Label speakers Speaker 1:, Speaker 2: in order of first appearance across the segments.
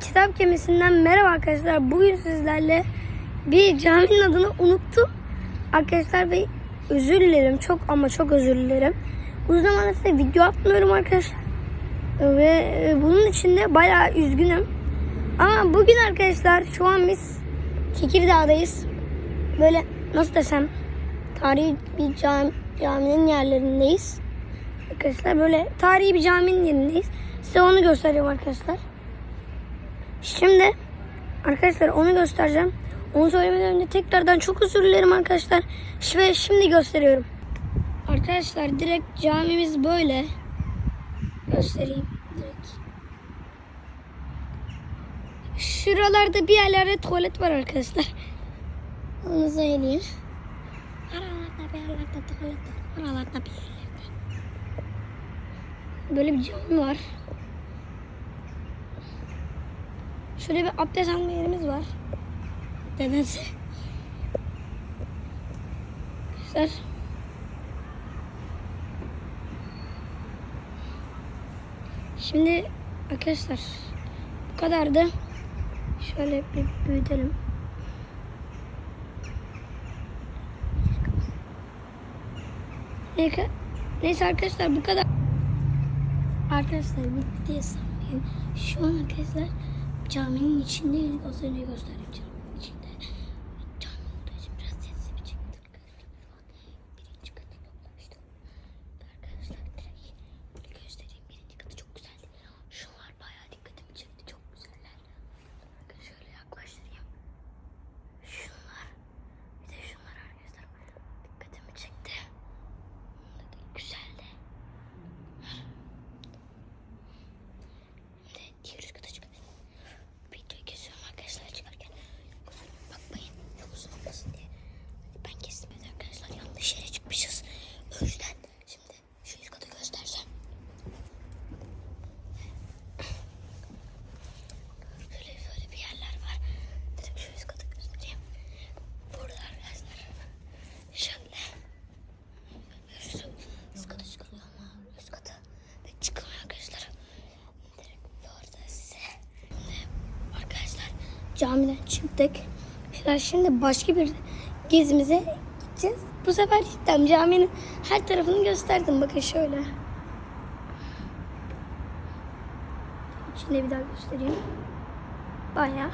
Speaker 1: Kitap Gemisi'nden merhaba arkadaşlar. Bugün sizlerle bir caminin adını unuttum. Arkadaşlar ve özür dilerim. Çok ama çok özür dilerim. Uzun zamandır size video atmıyorum arkadaşlar. Ve e, bunun için de bayağı üzgünüm. Ama bugün arkadaşlar şu an biz Tekirdağ'dayız. Böyle nasıl desem tarihi bir cam, caminin yerlerindeyiz. Arkadaşlar böyle tarihi bir caminin yerindeyiz. Size onu göstereceğim arkadaşlar. Şimdi arkadaşlar onu göstereceğim. Onu söylemeden önce tekrardan çok özür dilerim arkadaşlar. Ve şimdi gösteriyorum. Arkadaşlar direkt camimiz böyle. Göstereyim direkt. Şuralarda bir yerlerde tuvalet var arkadaşlar. Onu söyleyeyim. Aralarda bir yerlerde tuvalet var. Aralarda bir yerlerde. Böyle bir cami var. Şöyle bir abdest alma yerimiz var. Nedense. Arkadaşlar. Şimdi arkadaşlar bu kadardı. Şöyle bir büyütelim. Neyse arkadaşlar bu kadar. Arkadaşlar bitti diye sanmayın. Şu an arkadaşlar caminin içindeyiz. Az önce gösterdim caminin içinde. Cami olduğu için biraz sessiz bir çıktık. Birinci katı yaklaştık. Arkadaşlar direkt böyle göstereyim. Birinci katı çok güzeldi. Şunlar bayağı dikkatimi çekti. Çok güzeller. Bakın şöyle yaklaştırayım. Şunlar. Bir de şunlar arkadaşlar. Dikkatimi çekti. Bunlar da güzeldi. Şimdi diğer üst kata çıkalım. Videoyu kesiyorum arkadaşlar çıkarken. Kusura bakmayın. Çok uzun olmasın diye. Ben kestim evet arkadaşlar. Yanlış yere çıkmışız. O yüzden şimdi şu üst katı göstereceğim. Şöyle böyle bir yerler var. Dedim şu üst katı göstereyim. Burada arkadaşlar. Şöyle. Şu üst kata çıkılıyor ama üst kata ve çıkılmıyor arkadaşlar. Direkt orada size. Arkadaşlar camiden çıktık. Şimdi- Şimdi başka bir gezimize gideceğiz. Bu sefer cidden caminin her tarafını gösterdim. Bakın şöyle. İçinde bir daha göstereyim. Bayağı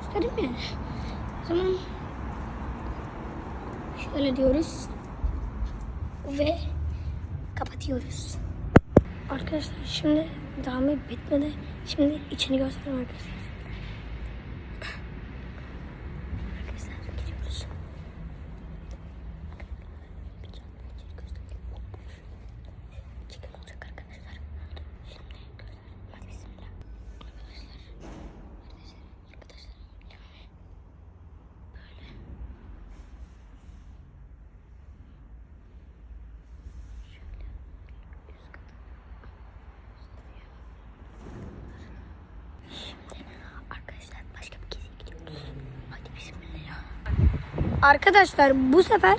Speaker 1: göstereyim yani. O zaman şöyle diyoruz. Ve kapatıyoruz. Arkadaşlar şimdi cami bitmedi. Şimdi içini göstereyim. Arkadaşlar gidiyoruz. Bir caminin içini göstereyim. Çekim olacak arkadaşlar. Şimdi göstereyim. Hadi bismillah. Arkadaşlar. Arkadaşlar. Arkadaşlar. Cami. Böyle. Şöyle. Üst katı. Şimdi arkadaşlar başka bir geziye gidiyoruz. Hadi bismillah. Arkadaşlar bu sefer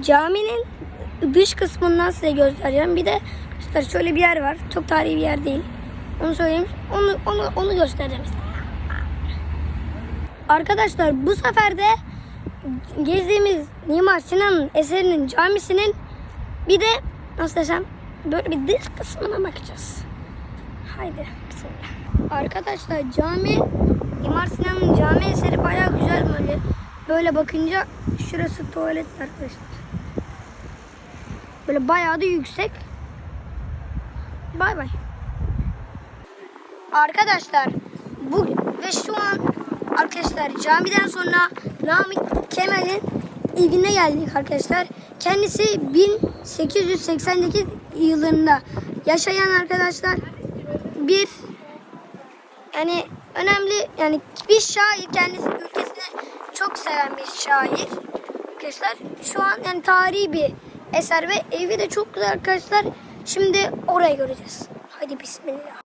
Speaker 1: caminin dış kısmından size göstereceğim. Bir de arkadaşlar şöyle bir yer var. Çok tarihi bir yer değil. Onu söyleyeyim. Onu onu onu göstereceğim size. Arkadaşlar bu sefer de gezdiğimiz Mimar Sinan'ın eserinin camisinin bir de nasıl desem böyle bir dış kısmına bakacağız. Haydi bismillah. Arkadaşlar cami Mimar Sinan'ın cami eseri bayağı güzel böyle. Böyle bakınca şurası tuvalet arkadaşlar. Böyle bayağı da yüksek. Bay bay. Arkadaşlar bu ve şu an arkadaşlar camiden sonra Namık Kemal'in evine geldik arkadaşlar. Kendisi 1888 yılında yaşayan arkadaşlar bir yani önemli yani bir şair kendisi çok seven bir şair arkadaşlar. Şu an yani tarihi bir eser ve evi de çok güzel arkadaşlar. Şimdi oraya göreceğiz. Hadi bismillah.